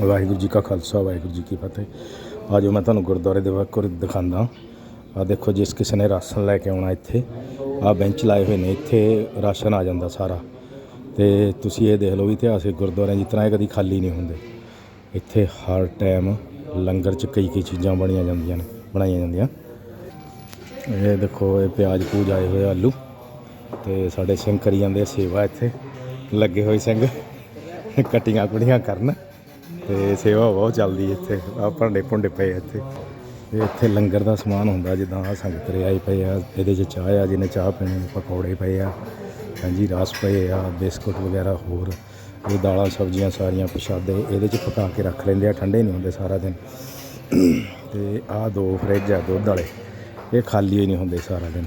ਵਾਹਿਗੁਰੂ ਜੀ ਕਾ ਖਾਲਸਾ, ਵਾਹਿਗੁਰੂ ਜੀ ਕੀ ਫਤਿਹ। ਆਜੋ ਮੈਂ ਤੁਹਾਨੂੰ ਗੁਰਦੁਆਰੇ ਦੇ ਬਾਹਰ ਦਿਖਾਉਂਦਾ। ਆ ਦੇਖੋ ਜਿਸ ਕਿਸੇ ਨੇ ਰਾਸ਼ਨ ਲੈ ਕੇ ਆਉਣਾ ਇੱਥੇ ਆ ਬੈਂਚ ਲਾਏ ਹੋਏ ਨੇ, ਇੱਥੇ ਰਾਸ਼ਨ ਆ ਜਾਂਦਾ ਸਾਰਾ। ਤੇ ਤੁਸੀਂ ਇਹ ਦੇਖ ਲਓ ਵੀ ਇਤਿਹਾਸਿਕ ਗੁਰਦੁਆਰਿਆਂ ਜਿਸ ਤਰ੍ਹਾਂ ਇਹ ਕਦੀ ਖਾਲੀ ਨਹੀਂ ਹੁੰਦੇ। ਇੱਥੇ ਹਰ ਟਾਈਮ ਲੰਗਰ 'ਚ ਕਈ ਕਈ ਚੀਜ਼ਾਂ ਬਣੀਆਂ ਜਾਂਦੀਆਂ ਨੇ, ਬਣਾਈਆਂ ਜਾਂਦੀਆਂ। ਇਹ ਦੇਖੋ, ਇਹ ਪਿਆਜ਼ ਪੂਜ ਆਏ ਹੋਏ ਆਲੂ। ਤੇ ਸਾਡੇ ਸਿੰਘ ਕਰੀ ਜਾਂਦੇ ਸੇਵਾ ਇੱਥੇ। ਲੱਗੇ ਹੋਏ ਸਿੰਘ ਕਟਿੰਗਾਂ ਕੁੜੀਆਂ ਕਰਨ। ਤੇ ਸੇਵਾ ਬਹੁਤ ਚੱਲਦੀ ਇੱਥੇ। ਆ ਭਾਂਡੇ ਭੁੰਡੇ ਪਏ ਆ ਇੱਥੇ। ਤੇ ਇੱਥੇ ਲੰਗਰ ਦਾ ਸਮਾਨ ਹੁੰਦਾ, ਜਿੱਦਾਂ ਆ ਸੰਗਤ ਆਈ ਪਏ ਆ, ਇਹਦੇ 'ਚ ਚਾਹ ਆ, ਜਿਹਨੇ ਚਾਹ ਪੀਣੀ, ਪਕੌੜੇ ਪਏ ਆ, ਹਾਂਜੀ, ਰਸ ਪਏ ਆ, ਬਿਸਕੁਟ ਵਗੈਰਾ ਹੋਰ, ਇਹ ਦਾਲਾਂ, ਸਬਜ਼ੀਆਂ ਸਾਰੀਆਂ ਪ੍ਰਸ਼ਾਦੇ, ਇਹਦੇ 'ਚ ਪਕਾ ਕੇ ਰੱਖ ਲੈਂਦੇ ਆ, ਠੰਡੇ ਨਹੀਂ ਹੁੰਦੇ ਸਾਰਾ ਦਿਨ। ਤੇ ਆਹ ਦੋ ਫਰਿੱਜ ਆ, ਦੁੱਧ ਵਾਲੇ। ਇਹ ਖਾਲੀ ਹੀ ਨਹੀਂ ਹੁੰਦੇ ਸਾਰਾ ਦਿਨ।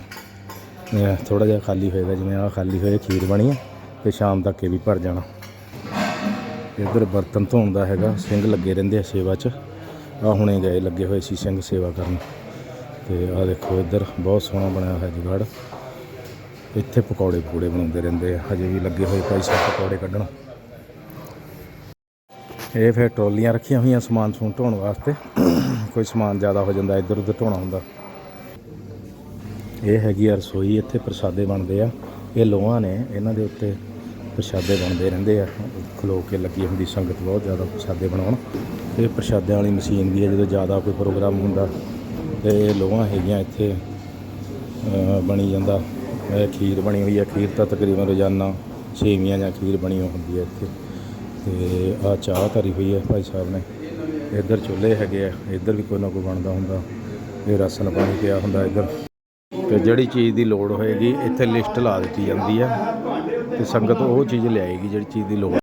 ਥੋੜਾ ਜਿਹਾ ਖਾਲੀ ਹੋਏਗਾ, ਜਿਵੇਂ ਆਹ ਖਾਲੀ ਹੋਏ ਖੀਰ ਬਣੀ ਆ, ਤੇ ਸ਼ਾਮ ਤੱਕ ਇਹ ਵੀ ਭਰ ਜਾਣਾ। ਇੱਧਰ ਬਰਤਨ ਧੋਣ ਦਾ ਹੈਗਾ, ਸਿੰਘ ਲੱਗੇ ਰਹਿੰਦੇ ਆ ਸੇਵਾ 'ਚ। ਆ ਹੁਣੇ ਗਏ, ਲੱਗੇ ਹੋਏ ਸੀ ਸਿੰਘ ਸੇਵਾ ਕਰਨ। ਤੇ ਆ ਦੇਖੋ ਇੱਧਰ, ਬਹੁਤ ਸੋਹਣਾ ਬਣਿਆ ਹੋਇਆ ਜੁਗਾੜ। ਇੱਥੇ ਪਕੌੜੇ ਪਕੌੜੇ ਬਣਾਉਂਦੇ ਰਹਿੰਦੇ ਆ। ਹਜੇ ਵੀ ਲੱਗੇ ਹੋਏ ਭਾਈ ਸਾਹਿਬ ਪਕੌੜੇ ਕੱਢਣ। ਇਹ ਫਿਰ ਟਰੋਲੀਆਂ ਰੱਖੀਆਂ ਹੋਈਆਂ ਸਮਾਨ ਸਮੂਨ ਢੋਣ ਵਾਸਤੇ। ਕੋਈ ਸਮਾਨ ਜ਼ਿਆਦਾ ਹੋ ਜਾਂਦਾ, ਇੱਧਰ ਉੱਧਰ ਢੋਣਾ ਹੁੰਦਾ। ਇਹ ਹੈਗੀ ਆ ਰਸੋਈ, ਇੱਥੇ ਪ੍ਰਸ਼ਾਦੇ ਬਣਦੇ ਆ। ਇਹ ਲੋਹਾਂ ਨੇ, ਇਹਨਾਂ ਦੇ ਉੱਤੇ ਪ੍ਰਸ਼ਾਦੇ ਬਣਦੇ ਰਹਿੰਦੇ ਆ। ਖਲੋ ਕੇ ਲੱਗੀ ਹੁੰਦੀ ਸੰਗਤ ਬਹੁਤ ਜ਼ਿਆਦਾ ਪ੍ਰਸ਼ਾਦੇ ਬਣਾਉਣ। ਇਹ ਪ੍ਰਸ਼ਾਦਿਆਂ ਵਾਲੀ ਮਸ਼ੀਨ ਵੀ ਹੈ, ਜਦੋਂ ਜ਼ਿਆਦਾ ਕੋਈ ਪ੍ਰੋਗਰਾਮ ਹੁੰਦਾ, ਤੇ ਲੋਹਾਂ ਹੈਗੀਆਂ ਇੱਥੇ ਬਣੀ ਜਾਂਦਾ। ਖੀਰ ਬਣੀ ਹੋਈ ਹੈ ਖੀਰ ਤਾਂ ਤਕਰੀਬਨ ਰੋਜ਼ਾਨਾ ਛੇਵੀਆਂ ਜਾਂ ਖੀਰ ਬਣੀ ਹੁੰਦੀ ਹੈ ਇੱਥੇ। ਤੇ ਆ ਚਾਹ ਧਰੀ ਹੋਈ ਹੈ ਭਾਈ ਸਾਹਿਬ ਨੇ। ਇੱਧਰ ਚੁੱਲ੍ਹੇ ਹੈਗੇ ਆ, ਇੱਧਰ ਵੀ ਕੋਈ ਨਾ ਕੋਈ ਬਣਦਾ ਹੁੰਦਾ। ਇਹ ਰਸਨ ਪਾਣੀ ਪਿਆ ਹੁੰਦਾ ਇੱਧਰ। ਤੇ ਜਿਹੜੀ ਚੀਜ਼ ਦੀ ਲੋੜ ਹੋਏਗੀ, ਇੱਥੇ ਲਿਸਟ ਲਾ ਦਿੱਤੀ ਜਾਂਦੀ ਹੈ ਤੇ ਸੰਗਤ ਉਹ ਚੀਜ਼ ਲਿਆਏਗੀ ਜਿਹੜੀ ਚੀਜ਼ ਦੀ ਲੋੜ